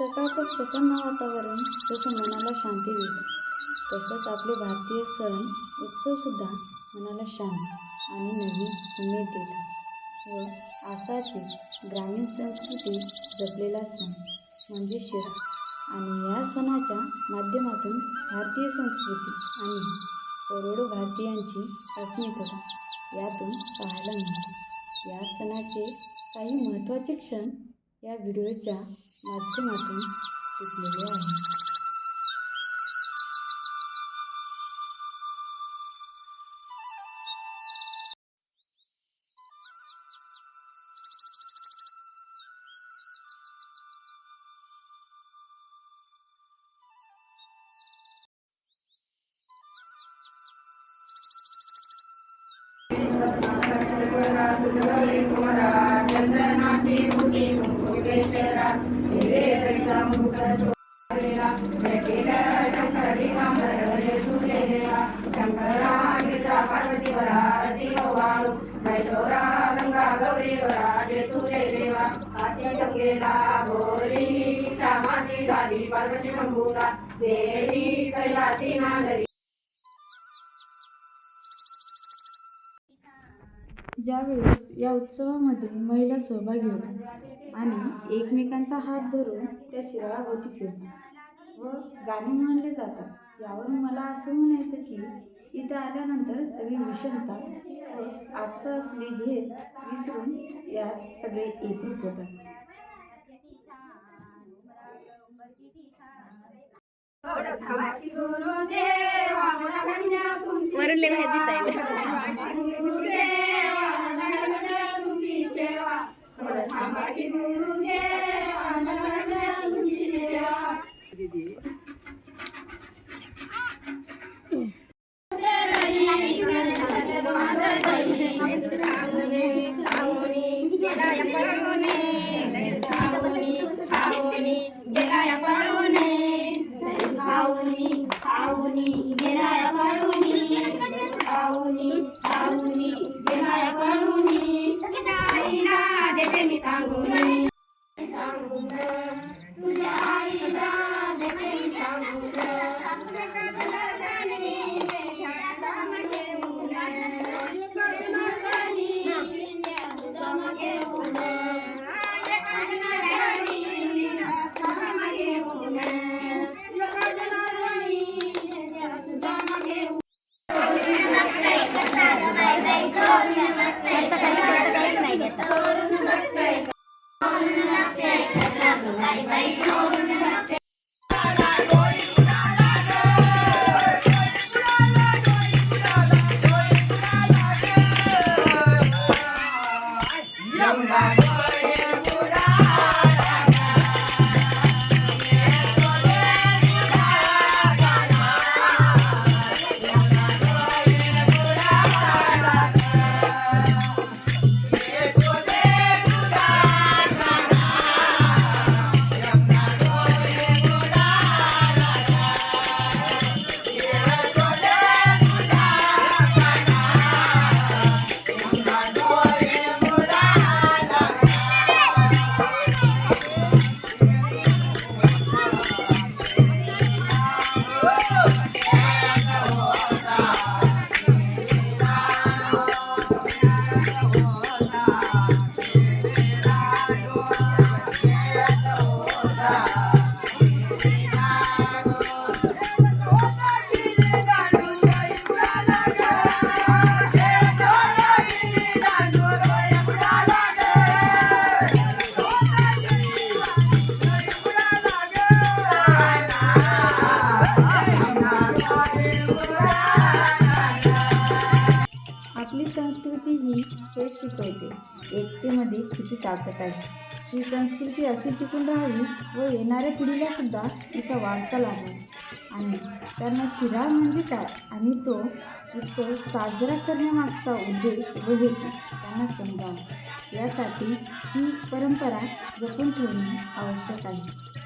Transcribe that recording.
सकाळचं प्रसन्न वातावरण जसं मनाला शांती देतं. तसंच आपले भारतीय सण उत्सवसुद्धा मनाला शांती आणि नवीन उमेद देतात. व आसाची ग्रामीण संस्कृती जपलेला सण म्हणजे शिरा. आणि या सणाच्या माध्यमातून भारतीय संस्कृती आणि करोडो भारतीयांची अस्मितता यातून पाहायला मिळते. या सणाचे काही महत्त्वाचे क्षण या व्हिडिओच्या माध्यमातून टिपलेले आहेत पार्वती शंभूला देवी कैलासी नांदरी ज्यावेळेस या उत्सवामध्ये महिला सहभागी होतात. आणि एकमेकांचा हात धरून त्या शिराळाभोवती फिरतात व गाणी म्हणले जातात. यावरून मला असं म्हणायचं की इथं आल्यानंतर सगळी विषमता व आपसा असली भेद विसरून यात सगळे एकरूप होतात. वरले Get out of Asante misangu na आपली संस्कृती ही हेच शिकवते. एकतेमध्ये किती ताकद आहे. ही संस्कृती अशी टिकून राहावी व येणाऱ्या पिढीला सुद्धा तिचा वारसा लागावा आणि त्यांना शिराळ म्हणजे काय आणि तो उत्सव साजरा करण्यामागचा उद्देश व हेतू त्यांना समजावा यासाठी ही परंपरा जपून ठेवणे आवश्यक आहे.